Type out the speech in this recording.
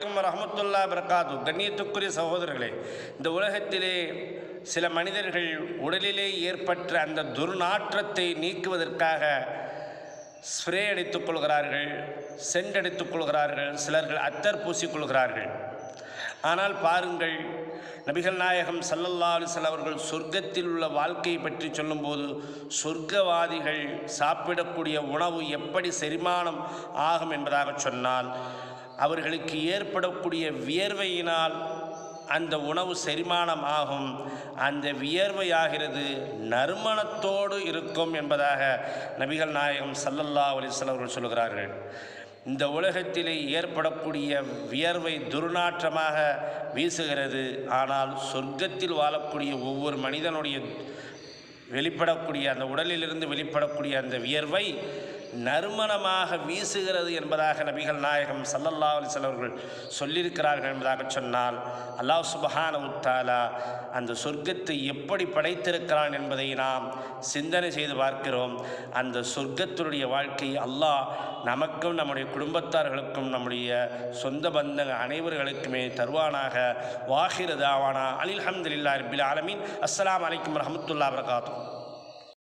ரஹமத்துல்லா பிரகாது கண்ணியத்துக்குரிய சகோதரர்களே இந்த உலகத்திலே சில மனிதர்கள் உடலிலே ஏற்பட்ட அந்த துர்நாற்றத்தை நீக்குவதற்காக ஸ்ப்ரே அடித்துக் கொள்கிறார்கள் சென்றடித்துக் கொள்கிறார்கள் சிலர்கள் அத்தர் பூசிக்கொள்கிறார்கள் ஆனால் பாருங்கள் நபிகள் நாயகம் சல்லல்லா அலிசல் அவர்கள் சொர்க்கத்தில் உள்ள வாழ்க்கையை பற்றி சொல்லும்போது சொர்க்கவாதிகள் சாப்பிடக்கூடிய உணவு எப்படி செரிமானம் ஆகும் என்பதாக சொன்னால் அவர்களுக்கு ஏற்படக்கூடிய வியர்வையினால் அந்த உணவு செரிமானம் ஆகும் அந்த வியர்வையாகிறது நறுமணத்தோடு இருக்கும் என்பதாக நபிகள் நாயகம் சல்லல்லா அலிஸ்லாம் அவர்கள் சொல்கிறார்கள் இந்த உலகத்திலே ஏற்படக்கூடிய வியர்வை துர்நாற்றமாக வீசுகிறது. ஆனால் சொர்க்கத்தில் வாழக்கூடிய ஒவ்வொரு மனிதனுடைய வெளிப்படக்கூடிய அந்த உடலிலிருந்து வெளிப்படக்கூடிய அந்த வியர்வை நறுமணமாக வீசுகிறது என்பதாக நபிகள் நாயகம் சல்லல்லா அலிஸ்லாம் சொல்லியிருக்கிறார்கள் என்பதாக சொன்னால் அல்லாஹ் சுபஹான உத்தாலா அந்த சொர்க்கத்தை எப்படி படைத்திருக்கிறான் என்பதை நாம் சிந்தனை செய்து பார்க்கிறோம். அந்த சொர்க்கத்தினுடைய வாழ்க்கை அல்லாஹ் நமக்கும் நம்முடைய குடும்பத்தார்களுக்கும் நம்முடைய சொந்த பந்த அனைவர்களுக்குமே தருவானாக. வாஹிர தாவானா. அலில் அஹமதுல்லா ரபில் ஆலமின். அஸ்லாம் வலைக்கம் ரஹமத்துல்லா வரகாத்தும்